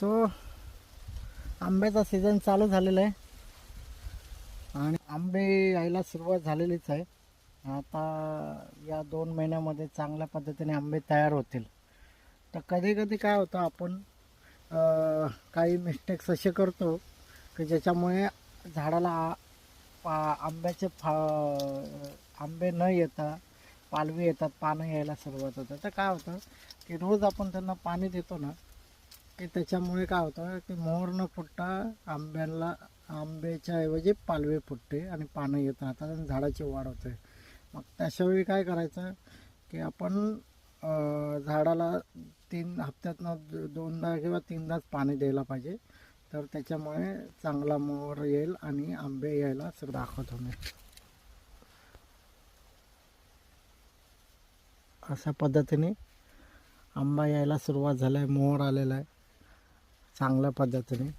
So आंब्याचा season चालू झालेला आहे. आणि आंबे यायला सुरुवात झालेलीच आहे. आता या दोन महिन्यामध्ये चांगल्या पद्धतीने आंबे तयार होतील. तर कधी कधी काय होतं आपण काही मिस्टेक्स असे करतो की ज्याच्यामुळे झाडाला आ- पा आंब्याचे फा आंबे न येता पालवी येतात पानं यायला सुरुवात होतं तर काय होतं की रोज आपण त्यांना पाणी देतो ना की त्याच्यामुळे काय होतं की मोहर न फुटता आंब्याला आंब्याच्या ऐवजी पालवे फुटते आणि पानं येत राहतात आणि झाडाची वाढ होते. मग त्याच्यावेळी काय करायचं की आपण झाडाला तीन हप्त्यातनं दोनदा किंवा तीनदाच पाणी द्यायला पाहिजे. तर त्याच्यामुळे चांगला मोहर येईल आणि आंबे यायला सुरू दाखवत मी. अशा पद्धतीने आंबा यायला सुरुवात झाला आहे मोहर आलेला आहे. चांगल्या पद्धतीने